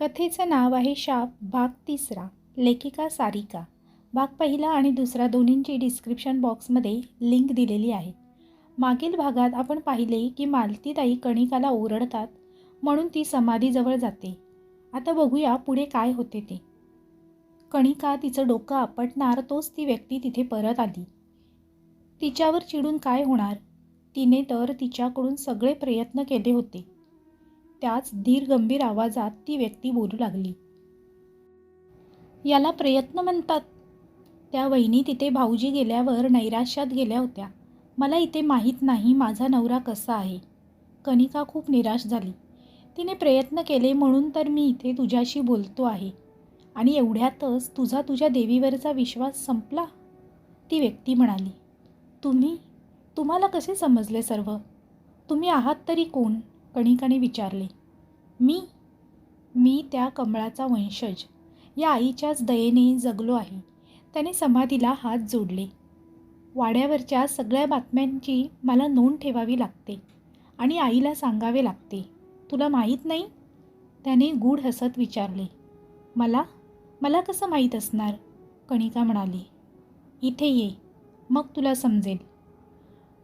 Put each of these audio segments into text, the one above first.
कथेचं नाव आहे शाप भाग तिसरा लेखिका सारिका. भाग पहिला आणि दुसरा दोन्हींची डिस्क्रिप्शन बॉक्समध्ये लिंक दिलेली आहे. मागील भागात आपण पाहिले की मालतीताई कणिकाला ओरडतात म्हणून ती समाधीजवळ जाते. आता बघूया पुढे काय होते ते. कणिका तिचं डोकं आपटणार तोच ती व्यक्ती तिथे परत आली. तिच्यावर चिडून काय होणार? तिने तर तिच्याकडून सगळे प्रयत्न केले होते. त्याच धीर गंभीर आवाजात ती व्यक्ती बोलू लागली. याला प्रयत्न म्हणतात. त्या वहिनी तिथे भाऊजी गेल्यावर नैराश्यात गेल्या होत्या. मला इथे माहीत नाही माझा नवरा कसा आहे. कणिका खूप निराश झाली. तिने प्रयत्न केले म्हणून तर मी इथे तुझ्याशी बोलतो आहे. आणि एवढ्यातच तुझा तुझ्या देवीवरचा विश्वास संपला? ती व्यक्ती म्हणाली. तुम्ही? तुम्हाला कसे समजले सर्व? तुम्ही आहात तरी कोण? कणिकाने विचारले. मी मी त्या कमळाचा वंशज. या आईच्याच दयेने जगलो आहे. त्याने समाधीला हात जोडले. वाड्यावरच्या सगळ्या बातम्यांची मला नोंद ठेवावी लागते आणि आईला सांगावे लागते. तुला माहीत नाही? त्याने गूढ हसत विचारले. मला? मला कसं माहीत असणार? कणिका म्हणाली. इथे ये. मग तुला समजेल.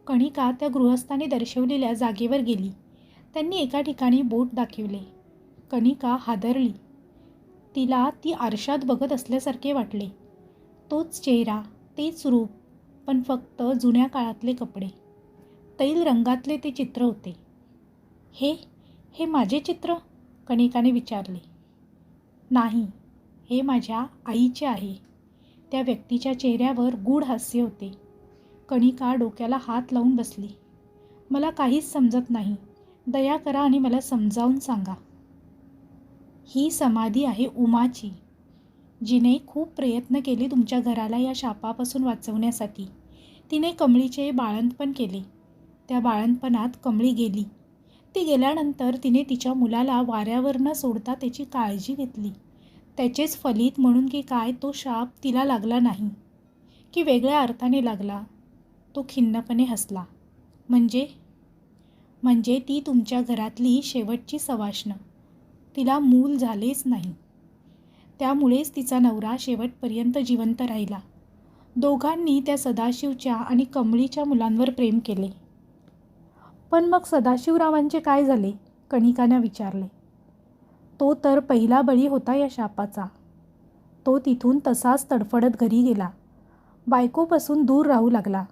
कणिका त्या गृहस्थाने दर्शवलेल्या जागेवर गेली. त्यांनी एका ठिकाणी बोट दाखवले. कणिका हादरली. तिला ती आरशात बघत असल्यासारखे वाटले. तोच चेहरा तेच रूप पण फक्त जुन्या काळातले कपडे. तैल रंगातले ते चित्र होते. हे हे माझे चित्र? कणिकाने विचारले. नाही हे माझ्या आईचे आहे. त्या व्यक्तीच्या चेहऱ्यावर गूढ हास्य होते. कणिका डोक्याला हात लावून बसली. मला काहीच समजत नाही. दया करा आणि मला समजावून सांगा. ही समाधी आहे उमाची जिने खूप प्रयत्न केले तुमच्या घराला या शापापासून वाचवण्यासाठी. तिने कमळीचे बाळंतपण केले. त्या बाळंतपणात कमळी गेली. ती गेल्यानंतर तिने तिच्या मुलाला वाऱ्यावर न सोडता त्याची काळजी घेतली. त्याचेच फलित म्हणून की काय तो शाप तिला लागला नाही की वेगळ्या अर्थाने लागला तो खिन्नपणे हसला. म्हणजे म्हणजे ती तुमच्या घरातली शेवटची सवाष्ण. तिला मूल झालेच नाही. त्यामुळेच तिचा नवरा शेवटपर्यंत जिवंत राहिला. दोघांनी त्या सदाशिवच्या आणि कमळीच्या मुलांवर प्रेम केले. पण मग सदाशिवरावांचे काय झाले? कणिकानं विचारले. तो तर पहिला बळी होता या शापाचा. तो तिथून तसाच तडफडत घरी गेला. बायकोपासून दूर राहू लागला.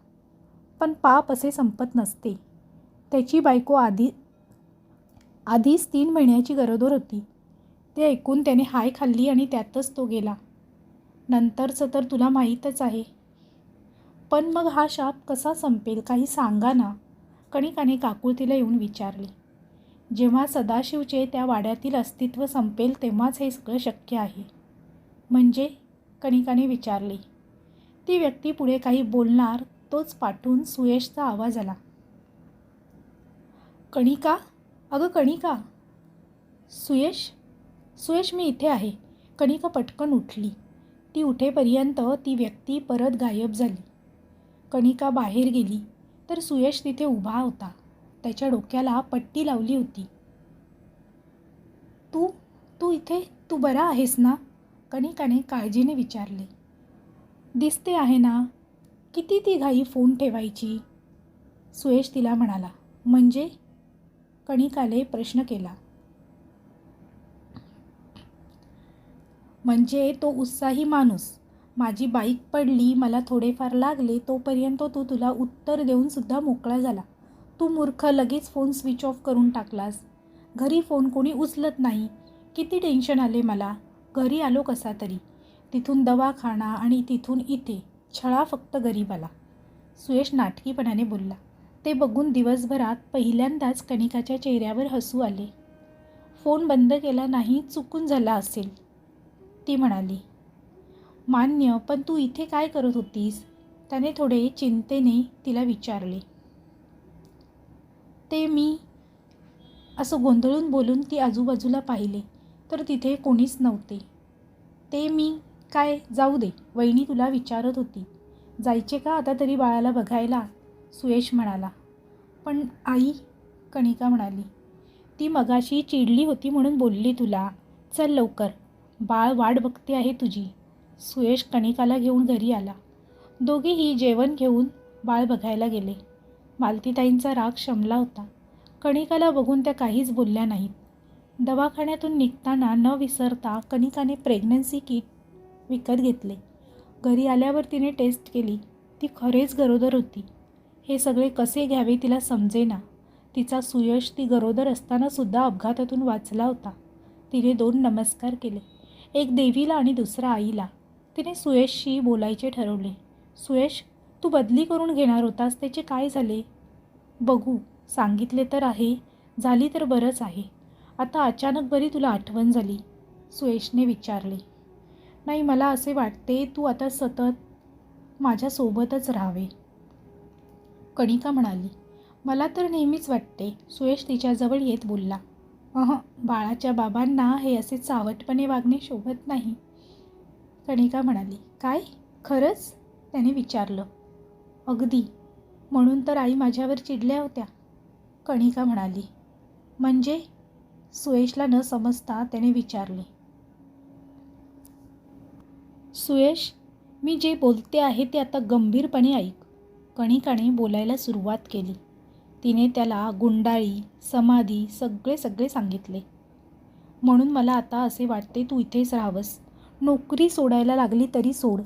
पण पाप असे संपत नसते. त्याची बायको आधी आधीच तीन महिन्याची गरोदर होती. ते ऐकून त्याने हाय खाल्ली आणि त्यातच तो गेला. नंतरचं तर तुला माहीतच आहे. पण मग हा शाप कसा संपेल काही सांगा ना. कणिकाने काकुळतीला येऊन विचारले. जेव्हा सदाशिवचे त्या वाड्यातील अस्तित्व संपेल तेव्हाच हे सगळं शक्य आहे. म्हणजे? कणिकाने विचारले. ती व्यक्ती पुढे काही बोलणार तोच पाठून सुयशचा आवाज आला. कणिका? अगं कणिका. सुयश? सुयश मी इथे आहे. कणिका पटकन उठली. ती उठेपर्यंत ती व्यक्ती परत गायब झाली. कणिका बाहेर गेली तर सुयश तिथे उभा होता. त्याच्या डोक्याला पट्टी लावली होती. तू तू इथे तू बरा आहेस ना? कणिकाने काळजीने विचारले. दिसते आहे ना. किती ती घाई फोन ठेवायची? सुयश तिला म्हणाला. म्हणजे? कणिकाले प्रश्न केला. म्हणजे तो उत्साही माणूस. माझी बाईक पडली मला थोडेफार लागले तोपर्यंत तो तुला उत्तर देऊन सुद्धा मोकळा झाला. तू मूर्ख लगेच फोन स्विच ऑफ करून टाकलास. घरी फोन कोणी उचलत नाही. किती टेन्शन आले मला. घरी आलो कसा तरी. तिथून दवाखाना आणि तिथून इथे. छळा फक्त गरीबाला. सुयश नाटकीपणाने बोलला. ते बघून दिवसभरात पहिल्यांदाच कणिकाच्या चेहऱ्यावर हसू आले. फोन बंद केला नाही चुकून झाला असेल. ती म्हणाली मान्य पण तू इथे काय करत होतीस? त्याने थोडे चिंतेने तिला विचारले. ते मी असं गोंधळून बोलून ती आजूबाजूला पाहिले तर तिथे कोणीच नव्हते. ते मी काय जाऊ दे वहिनी तुला विचारत होती. जायचे का आता तरी बाळाला बघायला? सुयश म्हणाला पण आई कणिका म्हणाली ती मगाशी चिडली होती म्हणून बोलली तुला. चल लवकर. बाळ वाट बघते आहे तुझी. सुयश कणिकाला घेऊन घरी आला. दोघेही जेवण घेऊन बाळ बघायला गेले. मालतीताईंचा राग शमला होता. कणिकाला बघून त्या काहीच बोलल्या नाहीत. दवाखान्यातून निघताना न विसरता कणिकाने प्रेग्नन्सी किट विकत घेतले. घरी आल्यावर तिने टेस्ट केली. ती खरेच गरोदर होती. हे सगळे कसे घ्यावे तिला समजेना. तिचा सुयश ती गरोदर असतानासुद्धा अपघातातून वाचला होता. तिने दोन नमस्कार केले. एक देवीला आणि दुसरा आईला. तिने सुयशशी बोलायचे ठरवले. सुयश तू बदली करून घेणार होतास त्याचे काय झाले? बघू सांगितले तर आहे झाली तर बरंच आहे. आता अचानक बरी तुला आठवण झाली? सुयशने विचारले. नाही मला असे वाटते तू आता सतत माझ्यासोबतच राहावे. कणिका म्हणाली मला तर नेहमीच वाटते सुयश तिच्याजवळ येत बोलला. अह बाळाच्या बाबांना हे असे चावटपणे वागणे शोभत नाही. कणिका म्हणाली काय? खरंच? त्याने विचारलं. अगदी. म्हणून तर आई माझ्यावर चिडल्या होत्या. कणिका म्हणाली म्हणजे? सुयशला न समजता त्याने विचारले. सुयश मी जे बोलते आहे ते आता गंभीरपणे ऐक. कणिकाने बोलायला सुरुवात केली. तिने त्याला गुंडाळी समाधी सगळे सगळे सांगितले. म्हणून मला आता असे वाटते तू इथेच राहावंस. नोकरी सोडायला लागली तरी सोड.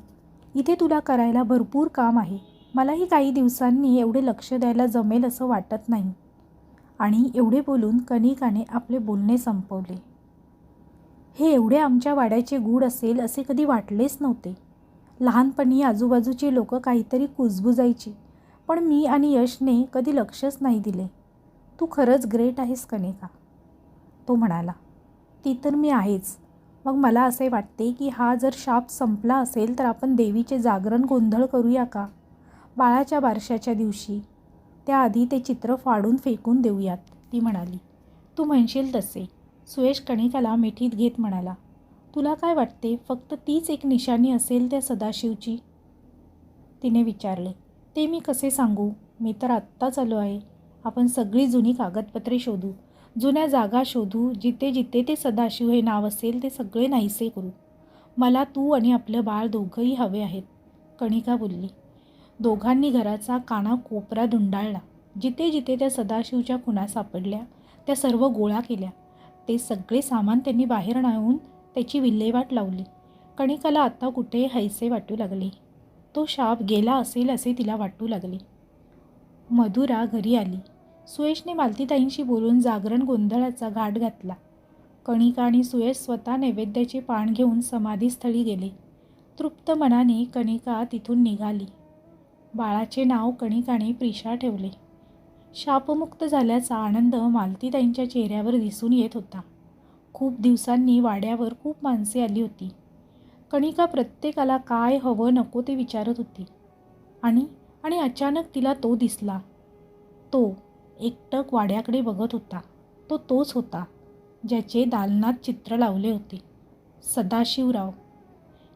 इथे तुला करायला भरपूर काम आहे. मलाही काही दिवसांनी एवढे लक्ष द्यायला जमेल असं वाटत नाही. आणि एवढे बोलून कणिकाने आपले बोलणे संपवले. हे एवढे आमच्या वाड्याचे गूढ असेल असे कधी वाटलेच नव्हते. लहानपणी आजूबाजूची लोकं काहीतरी कुजबुजायची. पण मी आणि यशने कधी लक्षच नाही दिले. तू खरंच ग्रेट आहेस कणिका तो म्हणाला. ती तर मी आहेच. मग मला असे वाटते की हा जर शाप संपला असेल तर आपण देवीचे जागरण गोंधळ करूया का? बाळाच्या बारशाच्या दिवशी. त्याआधी ते चित्र फाडून फेकून देऊयात ती म्हणाली. तू म्हणशील तसे. सुयश कणिकाला मिठीत घेत म्हणाला. तुला काय वाटते? फक्त तीच एक निशाणी असेल त्या सदाशिवची? तिने विचारले. ते मी कसे सांगू? मी तर आत्ताच आलो आहे. आपण सगळी जुनी कागदपत्रे शोधू. जुन्या जागा शोधू. जिथे जिथे ते सदाशिव हे नाव असेल ते सगळे नाहीसे करू. मला तू आणि आपलं बाळ दोघंही हवे आहेत. कणिका बोलली. दोघांनी घराचा काना कोपरा धुंडाळला जिथे जिथे त्या सदाशिवच्या खुणा सापडल्या त्या सर्व गोळा केल्या. ते सगळे सामान त्यांनी बाहेर आणून त्याची विल्हेवाट लावली. कणिकाला आता कुठे हैसे वाटू लागले. तो शाप गेला असेल असे तिला वाटू लागले. मधुरा घरी आली. सुयशने मालतीताईंशी बोलून जागरण गोंधळाचा घाट घातला. कणिका आणि सुयश स्वतः नैवेद्याचे पान घेऊन समाधीस्थळी गेले. तृप्त मनाने कणिका तिथून निघाली. बाळाचे नाव कणिकाने प्रिशा ठेवले. शापमुक्त झाल्याचा आनंद मालतीताईंच्या चेहऱ्यावर दिसून येत होता. खूप दिवसांनी वाड्यावर खूप माणसे आली होती. कणिका प्रत्येकाला काय हवं नको ते विचारत होती. आणि आणि अचानक तिला तो दिसला. तो एकटक वाड्याकडे बघत होता. तो तोच होता ज्याचे दालनात चित्र लावले होते. सदाशिवराव.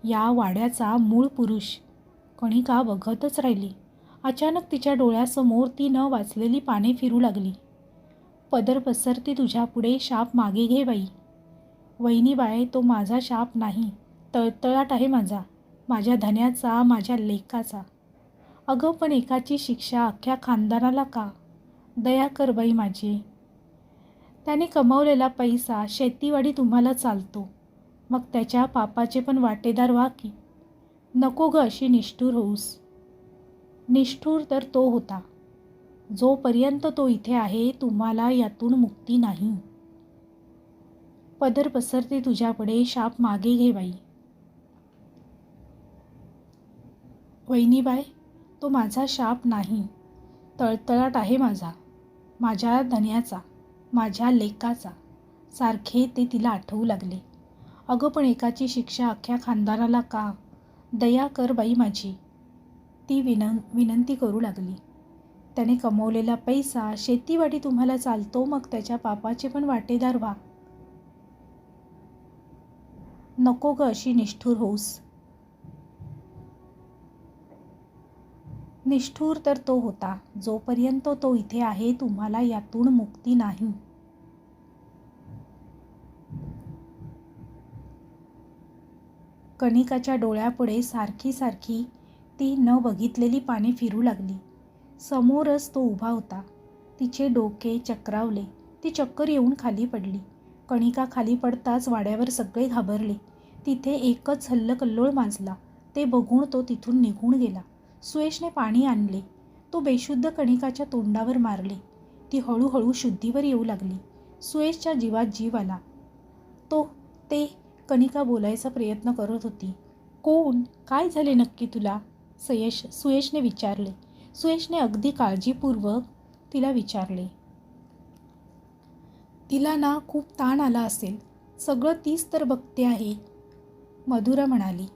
या वाड्याचा मूळ पुरुष. कणिका बघतच राहिली. अचानक तिच्या डोळ्यासमोर ती न वाचलेली पाने फिरू लागली. पदर पसरते तुझ्यापुढे शाप मागे घे बाई. वहिनीबाई तो माझा शाप नाही. तळतळाट आहे माझा माझ्या धन्याचा माझ्या लेकाचा. अगं पण एकाची शिक्षा अख्ख्या खानदानाला का? दया कर बाई माझी. त्याने कमावलेला पैसा शेतीवाडी तुम्हाला चालतो. मग त्याच्या पापाचे पण वाटेदार व्हा की. नको ग अशी निष्ठूर होऊस. निष्ठूर तर तो होता. जोपर्यंत तो इथे आहे तुम्हाला यातून मुक्ती नाही. पदर पसरते तुझ्यापुढे शाप मागे घे बाई. वहिनीबाई तो माझा शाप नाही. तळतळाट आहे माझा. माझ्या धन्याचा माझ्या लेकाचा. सारखे ते तिला आठवू लागले. अगं पण एकाची शिक्षा अख्ख्या खानदानाला का? दया कर बाई माझी. ती विनं विनंती करू लागली. त्याने कमवलेला पैसा शेतीवाडी तुम्हाला चालतो मग त्याच्या पापाचे पण वाटेदार व्हा. नको ग अशी निष्ठूर होऊस. निष्ठूर तर तो होता. जोपर्यंत तो इथे आहे तुम्हाला यातून मुक्ती नाही. कणिकाच्या डोळ्यापुढे सारखी सारखी ती न बघितलेली पाने फिरू लागली. समोरच तो उभा होता. तिचे डोके चक्रावले. ती चक्कर येऊन खाली पडली. कणिका खाली पडताच वाड्यावर सगळे घाबरले. तिथे एकच हल्लकल्लोळ माजला. ते बघून तो तिथून निघून गेला. सुयशने पाणी आणले. तो बेशुद्ध कणिकाच्या तोंडावर मारले. ती हळूहळू शुद्धीवर येऊ लागली. सुयशच्या जीवात जीव आला. तो ते कणिका बोलायचा प्रयत्न करत होती. कोण? काय झाले नक्की तुला? सयश सुयशने विचारले. सुयशने अगदी काळजीपूर्वक तिला विचारले. तिला ना खूप ताण आला असेल. सगळं तीच तर बघते आहे मधुरा म्हणाली.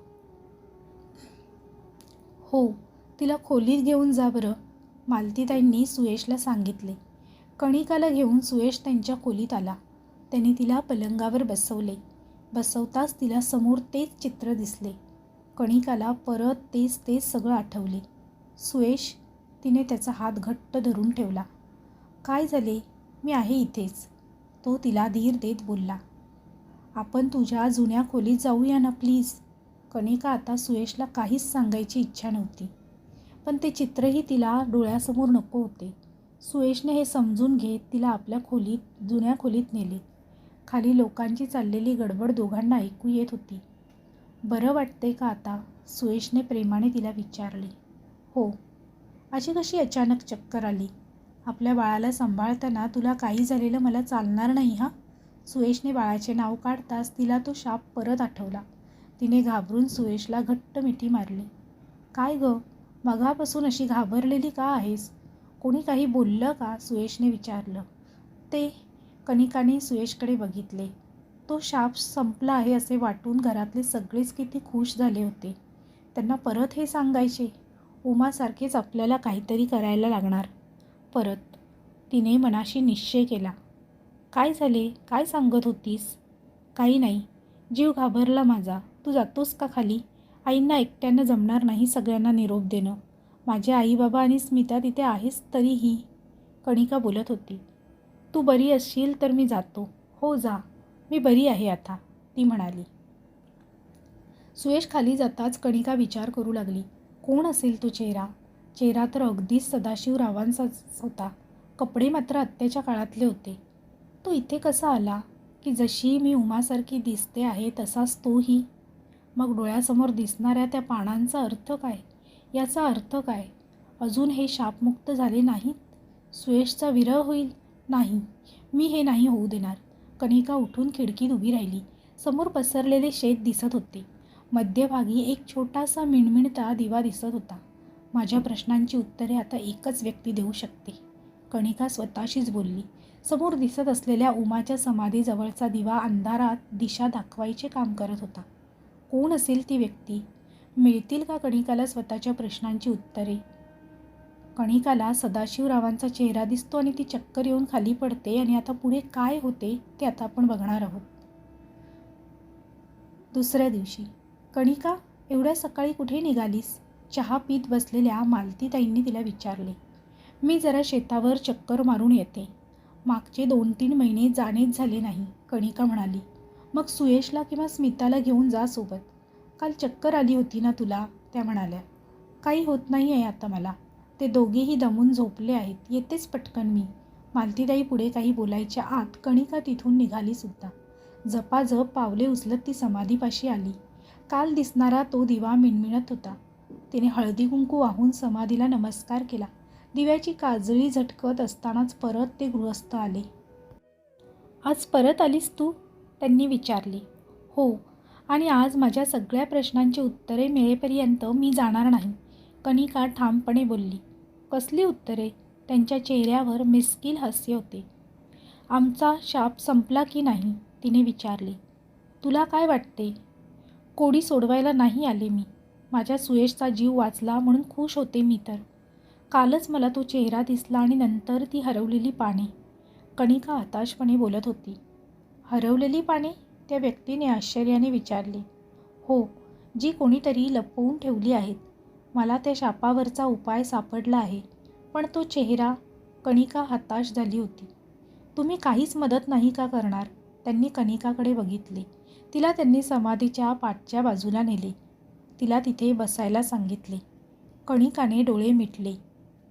हो तिला खोलीत घेऊन जा बरं मालतीताईंनी सुयशला सांगितले. कणिकाला घेऊन सुयश त्यांच्या खोलीत आला. त्याने तिला पलंगावर बसवले. बसवताच तिला समोर तेच चित्र दिसले. कणिकाला परत तेच तेच सगळं आठवले. सुयश तिने त्याचा हात घट्ट धरून ठेवला. काय झाले? मी आहे इथेच. तो तिला धीर देत बोलला. आपण तुझ्या जुन्या खोलीत जाऊया ना प्लीज. कणिका आता सुयशला काहीच सांगायची इच्छा नव्हती. पण ते चित्रही तिला डोळ्यासमोर नको होते. सुयशने हे समजून घेत तिला आपल्या खोलीत जुन्या खोलीत नेले. खाली लोकांची चाललेली गडबड दोघांना ऐकू येत होती. बरं वाटते का आता? सुयशने प्रेमाने तिला विचारले. हो. अशी कशी अचानक चक्कर आली? आपल्या बाळाला सांभाळताना तुला काही झालेलं मला चालणार नाही हा? सुयशने बाळाचे नाव काढताच तिला तो शाप परत आठवला. तिने घाबरून सुयशला घट्ट मिठी मारली. काय गं? मघापासून अशी घाबरलेली का आहेस? कोणी काही बोललं का? सुयशने विचारलं. ते कणिकाने सुयशकडे बघितले. तो शाप संपला आहे असे वाटून घरातले सगळेच किती खुश झाले होते. त्यांना परत हे सांगायचे? उमासारखेच आपल्याला काहीतरी करायला लागणार. परत तिने मनाशी निश्चय केला. काय झाले? काय सांगत होतीस? काही नाही. जीव घाबरला माझा. तू जातोस का खाली? आईंना एकट्यानं जमणार नाही सगळ्यांना निरोप देणं. माझे आई बाबा आणि स्मिता तिथे आहेस तरीही कणिका बोलत होती. तू बरी असशील तर मी जातो. हो जा. मी बरी आहे आता ती म्हणाली. सुयश खाली जाताच कणिका विचार करू लागली. कोण असेल तो चेहरा? चेहरा तर अगदीच सदाशिवरावांचाच होता. कपडे मात्र आत्याच्या काळातले होते. तो इथे कसा आला? की जशी मी उमासारखी दिसते आहे तसाच तोही मग डोळ्यासमोर दिसणाऱ्या त्या पानांचा अर्थ काय? याचा अर्थ काय? अजून हे शापमुक्त झाले नाहीत? सुयशचा विरह होईल? नाही. मी हे नाही होऊ देणार. कणिका उठून खिडकीत उभी राहिली. समोर पसरलेले शेत दिसत होते. मध्यभागी एक छोटासा मिणमिणता दिवा दिसत होता. माझ्या प्रश्नांची उत्तरे आता एकच व्यक्ती देऊ शकते. कणिका स्वतःशीच बोलली. समोर दिसत असलेल्या उमाच्या समाधीजवळचा दिवा अंधारात दिशा दाखवायचे काम करत होता. कोण असेल ती व्यक्ती? मिळतील का कणिकाला स्वतःच्या प्रश्नांची उत्तरे? कणिकाला सदाशिवरावांचा चेहरा दिसतो आणि ती चक्कर येऊन खाली पडते आणि आता पुढे काय होते ते आता आपण बघणार आहोत. दुसऱ्या दिवशी कणिका एवढ्या सकाळी कुठे निघालीस? चहा पीत बसलेल्या मालतीताईंनी तिला विचारले. मी जरा शेतावर चक्कर मारून येते. मागचे दोन तीन महिने जाणेच झाले नाही कणिका म्हणाली. मग सुयशला किंवा स्मिताला घेऊन जा सोबत. काल चक्कर आली होती ना तुला? त्या म्हणाल्या. काही होत नाही आहे आता मला. ते दोघेही दमून झोपले आहेत. येतेच पटकन मी. मालतीताई पुढे काही बोलायच्या आत कणिका तिथून निघाली सुद्धा. जपाजप पावले उचलत ती समाधीपाशी आली. काल दिसणारा तो दिवा मिणमिणत होता. तिने हळदी कुंकू वाहून समाधीला नमस्कार केला. दिव्याची काजळी झटकत असतानाच परत ते गृहस्थ आले. आज परत आलीस तू? त्यांनी विचारले हो आणि आज माझ्या सगळ्या प्रश्नांची उत्तरे मिळेपर्यंत मी जाणार नाही. कणिका ठामपणे बोलली कसली उत्तरे? त्यांच्या चेहऱ्यावर मिस्किल हास्य होते. आमचा शाप संपला की नाही? तिने विचारले तुला काय वाटते? कोडी सोडवायला नाही आले मी. माझ्या सुयशचा जीव वाचला म्हणून खुश होते मी तर. कालच मला तो चेहरा दिसला आणि नंतर ती हरवलेली पाने. कणिका हताशपणे बोलत होती हरवलेली पाने त्या व्यक्तीने आश्चर्याने विचारले. हो जी कोणीतरी लपवून ठेवली आहेत. मला त्या शापावरचा उपाय सापडला आहे पण तो चेहरा कणिका हताश झाली होती. तुम्ही काहीच मदत नाही का करणार? त्यांनी कणिकाकडे बघितले. तिला त्यांनी समाधीच्या पाठच्या बाजूला नेले. तिला तिथे बसायला सांगितले. कणिकाने डोळे मिटले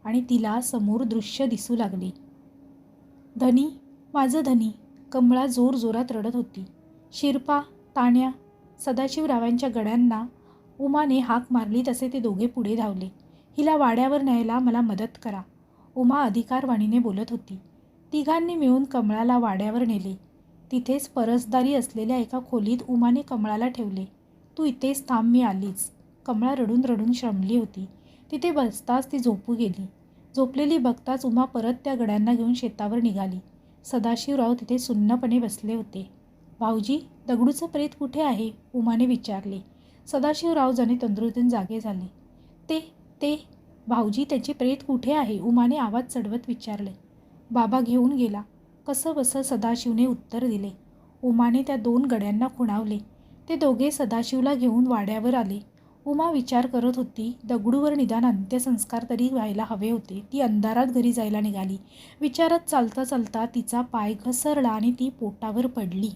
आणि तिला समोर दृश्य दिसू लागले. धनी माझं धनी कमळा जोर जोरात रडत होती. शिरपा ताण्या सदाशिवरावांच्या गड्यांना उमाने हाक मारली तसे ते दोघे पुढे धावले. हिला वाड्यावर न्यायला मला मदत करा उमा अधिकारवाणीने बोलत होती. तिघांनी मिळून कमळाला वाड्यावर नेले. तिथेच परसदारी असलेल्या एका खोलीत उमाने कमळाला ठेवले. तू इथेच थांब मी आलीच. कमळा रडून रडून श्रमली होती. तिथे बसताच ती झोपू गेली. झोपलेली बघताच उमा परत त्या गड्यांना घेऊन शेतावर निघाली. सदाशिवराव तिथे सुन्नपणे बसले होते. भाऊजी दगडूचं प्रेत कुठे आहे? उमाने विचारले. सदाशिवराव जणे तंद्रुतीन जागे झाले. ते ते भाऊजी त्याचे प्रेत कुठे आहे? उमाने आवाज चढवत विचारले. बाबा घेऊन गेला. कसं बसं सदाशिवने उत्तर दिले. उमाने त्या दोन गड्यांना खुणावले. ते दोघे सदाशिवला घेऊन वाड्यावर आले. उमा विचार करत होती दगडूवर निदान अंत्यसंस्कार तरी व्हायला हवे होते. ती अंधारात घरी जायला निघाली. विचारत चालता चालता तिचा पाय घसरला आणि ती पोटावर पडली.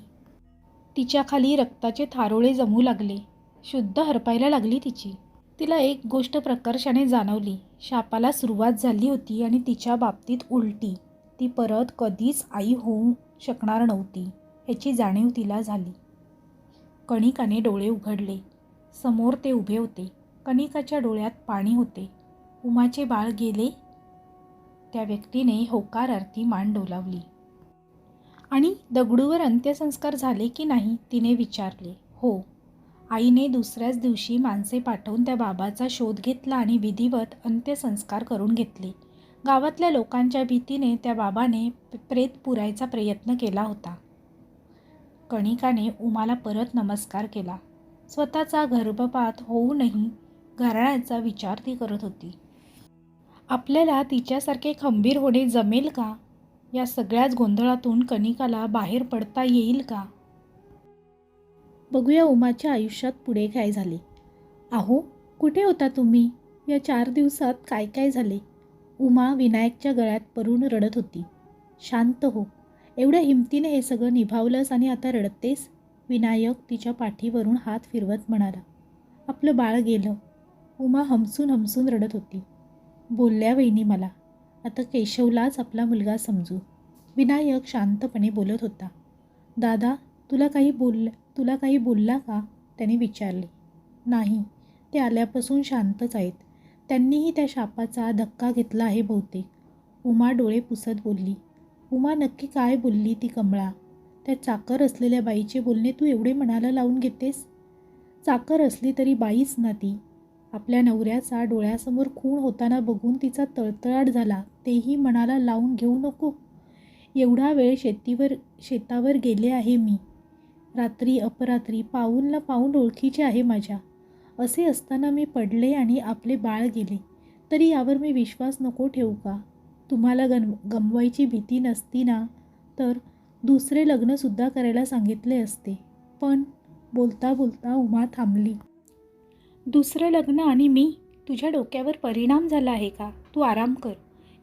तिच्या खाली रक्ताचे थारोळे जमू लागले. शुद्ध हरपायला लागली तिची. तिला एक गोष्ट प्रकर्षाने जाणवली. शापाला सुरुवात झाली होती आणि तिच्या बाबतीत उलटी. ती परत कधीच आई होऊ शकणार नव्हती ह्याची जाणीव तिला झाली. कणिकाने डोळे उघडले. समोर ते उभे होते. कणिकाच्या डोळ्यात पाणी होते. उमाचे बाळ गेले. त्या व्यक्तीने होकारार्थी मान डोलावली. आणि दगडूवर अंत्यसंस्कार झाले की नाही तिने विचारले. हो. आईने दुसऱ्याच दिवशी माणसे पाठवून त्या बाबाचा शोध घेतला आणि विधिवत अंत्यसंस्कार करून घेतले. गावातल्या लोकांच्या भीतीने त्या बाबाने प्रेत पुरायचा प्रयत्न केला होता. कणिकाने उमाला परत नमस्कार केला. स्वतःचा गर्भपात होऊनही घराण्याचा विचार ती करत होती. आपल्याला तिच्यासारखे खंबीर होणे जमेल का? या सगळ्याच गोंधळातून कणिकाला बाहेर पडता येईल का? बघूया उमाच्या आयुष्यात पुढे काय झाले. अहो कुठे होता तुम्ही? या चार दिवसात काय काय झाले? उमा विनायकच्या गळ्यात परून रडत होती. शांत हो. एवढ्या हिमतीने हे सगळं निभावलंस आणि आता रडतेस? विनायक तिच्या पाठीवरून हात फिरवत म्हणाला. आपलं बाळ गेलं. उमा हमसून हमसून रडत होती. बोलल्या वहिनी मला आता केशवलाच आपला मुलगा समजू. विनायक शांतपणे बोलत होता. दादा तुला काही बोल तुला काही बोलला का? त्याने विचारले. नाही ते आल्यापासून शांतच आहेत. त्यांनीही त्या शापाचा धक्का घेतला आहे बहुतेक. उमा डोळे पुसत बोलली. उमा नक्की काय बोलली ती कमळा? त्या चाकर असलेल्या बाईचे बोलणे तू एवढे मनाला लावून घेतेस? चाकर असली तरी बाईच ना ती. आपल्या नवऱ्याचा डोळ्यासमोर खून होताना बघून तिचा तळतळाट झाला. तेही मनाला लावून घेऊ नको. एवढा वेळ शेतीवर शेतावर गेले आहे मी. रात्री अपरात्री पाऊल ना पाऊल ओळखीचे आहे माझ्या. असे असताना मी पडले आणि आपले बाळ गेले. तरी यावर मी विश्वास नको ठेवू का? तुम्हाला गम गमवायची भीती नसती ना? तर दुसरे लग्नसुद्धा करायला सांगितले असते. पण बोलता बोलता उमा थांबली. दुसरं लग्न आणि मी तुझ्या डोक्यावर परिणाम झाला आहे का? तू आराम कर.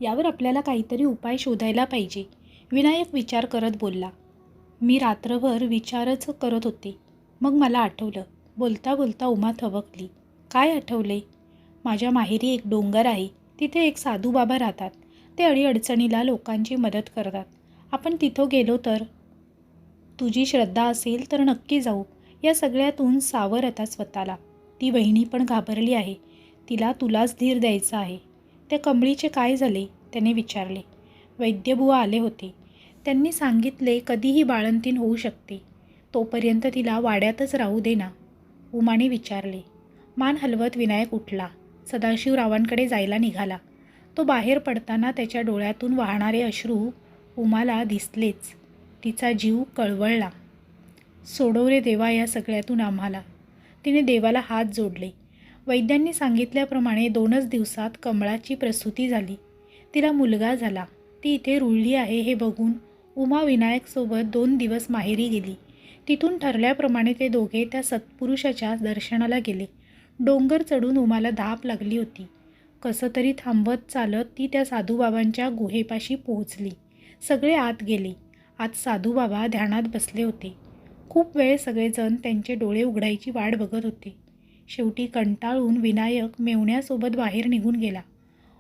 यावर आपल्याला काहीतरी उपाय शोधायला पाहिजे. विनायक विचार करत बोलला. मी रात्रभर विचारच करत होते. मग मला आठवलं. बोलता बोलता उमा थबकली. काय आठवले? माझ्या माहेरी एक डोंगर आहे. तिथे एक साधू बाबा राहतात. ते अडीअडचणीला लोकांची मदत करतात. आपण तिथं गेलो तर? तुझी श्रद्धा असेल तर नक्की जाऊ. या सगळ्यातून सावर आता स्वतःला. ती वहिनी पण घाबरली आहे. तिला तुलाच धीर द्यायचा आहे. त्या कमळीचे काय झाले? त्याने विचारले. वैद्यबुवा आले होते. त्यांनी सांगितले कधीही बाळंतीण होऊ शकते. तोपर्यंत तिला वाड्यातच राहू दे ना. उमाने विचारले. मान हलवत विनायक उठला. सदाशिवरावांकडे जायला निघाला. तो बाहेर पडताना त्याच्या डोळ्यातून वाहणारे अश्रू उमाला दिसलेच. तिचा जीव कळवळला. सोडव रे देवा या सगळ्यातून आम्हाला. तिने देवाला हात जोडले. वैद्यांनी सांगितल्याप्रमाणे दोनच दिवसात कमळाची प्रसूती झाली. तिला मुलगा झाला. ती इथे रुळली आहे हे बघून उमा विनायकसोबत दोन दिवस माहेरी गेली. तिथून ठरल्याप्रमाणे ते दोघे त्या सत्पुरुषाच्या दर्शनाला गेले. डोंगर चढून उमाला धाप लागली होती. कसं तरी थांबत चालत ती त्या साधूबाबांच्या गुहेपाशी पोहोचली. सगळे आत गेले. आज साधूबाबा ध्यानात बसले होते. खूप वेळ सगळेजण त्यांचे डोळे उघडायची वाट बघत होते. शेवटी कंटाळून विनायक मेवण्यासोबत बाहेर निघून गेला.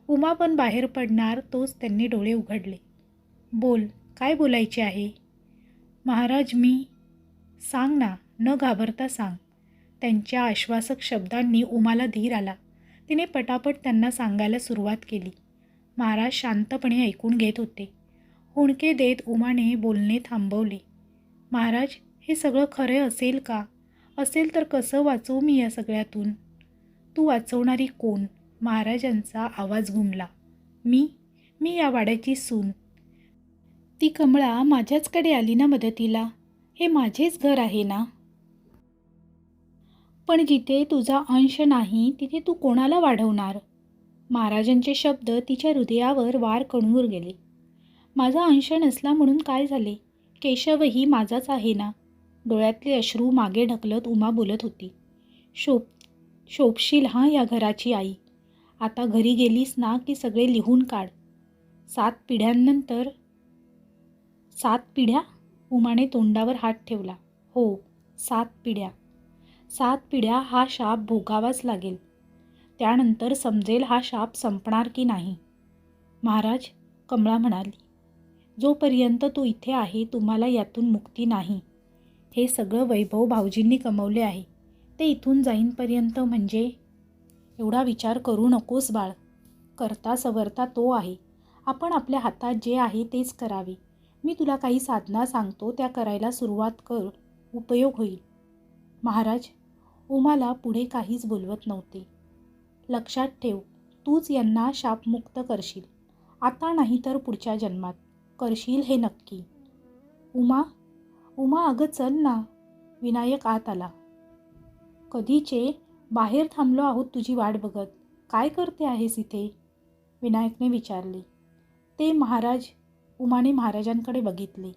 उमा पण बाहेर पडणार तोच त्यांनी डोळे उघडले. बोल काय बोलायचे आहे? महाराज मी सांग ना न घाबरता सांग. त्यांच्या आश्वासक शब्दांनी उमाला धीर आला. तिने पटापट त्यांना सांगायला सुरुवात केली. महाराज शांतपणे ऐकून घेत होते. हुणके देत उमाने बोलणे थांबवले. महाराज हे सगळं खरे असेल का? असेल तर कसं वाचवू मी या सगळ्यातून? तू वाचवणारी कोण? महाराजांचा आवाज घुमला मी? मी या वाड्याची सून. ती कमळा माझ्याचकडे आली ना मदतीला? हे माझेच घर आहे ना? पण जिथे तुझा अंश नाही तिथे तू कोणाला वाढवणार? महाराजांचे शब्द तिच्या हृदयावर वार कणूर गेले. माझा अंश नसला म्हणून काय झाले? केशवही माझाच आहे ना? डोळ्यातले अश्रू मागे ढकलत उमा बोलत होती. शोभ शोभशील हा या घराची आई. आता घरी गेलीस ना की सगळे लिहून काढ. सात पिढ्यांनंतर सात पिढ्या? उमाने तोंडावर हात ठेवला. हो सात पिढ्या. सात पिढ्या हा शाप भोगावाच लागेल. त्यानंतर समजेल हा शाप संपणार की नाही. महाराज कमळा म्हणाली. जोपर्यंत तो इथे आहे तुम्हाला यातून मुक्ती नाही. हे सगळं वैभव भाऊजींनी कमवले आहे. ते इथून जाईनपर्यंत म्हणजे? एवढा विचार करू नकोस बाळ. करता सवरता तो आहे. आपण आपल्या हातात जे आहे तेच करावे. मी तुला काही साधना सांगतो त्या करायला सुरुवात कर. उपयोग होईल. महाराज उमाला पुढे काहीच बोलवत नव्हते. लक्षात ठेव तूच यांना शापमुक्त करशील. आता नाही तर पुढच्या जन्मात. करशील हे नक्की. उमा उमा अगं चल ना. विनायक आत आला. कधीचे? बाहेर थांबलो आहोत तुझी वाट बघत. काय करते आहेस इथे? विनायकने विचारले. ते महाराज उमाने महाराजांकडे बघितले.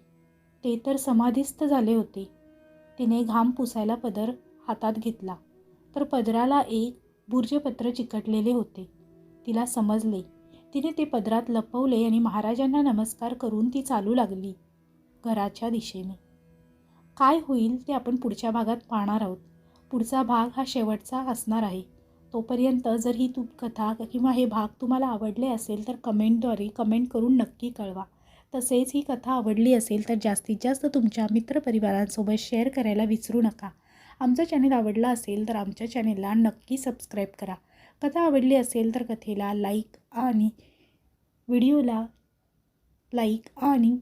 ते तर समाधीस्थ झाले होते. तिने घाम पुसायला पदर हातात घेतला. तर पदराला एक बुर्जपत्र चिकटलेले होते. तिला समजले. तिने ते पदरात लपवले आणि महाराजांना नमस्कार करून ती चालू लागली घराच्या दिशेने. काय होईल ते आपण पुढच्या भागात पाहणार आहोत. पुढचा भाग हा शेवटचा असणार आहे. तोपर्यंत जर ही तू कथा किंवा हे भाग तुम्हाला आवडले असेल तर कमेंटद्वारे कमेंट करून नक्की कळवा. तसेच ही कथा आवडली असेल तर जास्तीत जास्त तुमच्या मित्रपरिवारांसोबत शेअर करायला विसरू नका. आमचं चॅनल आवडलं असेल तर आमच्या चॅनेलला नक्की सबस्क्राईब करा. कथा आवडली असेल तर कथेला लाईक आणि व्हिडिओला लाईक आणि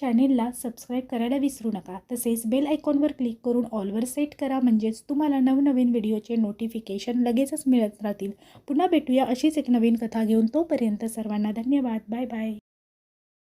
चॅनेलला सबस्क्राईब करायला विसरू नका. तसेच बेल आयकॉनवर क्लिक करून ऑलवर सेट करा. म्हणजेच तुम्हाला नवनवीन व्हिडिओचे नोटिफिकेशन लगेचच मिळत राहतील. पुन्हा भेटूया अशीच एक नवीन कथा घेऊन तोपर्यंत सर्वांना धन्यवाद. Bye bye.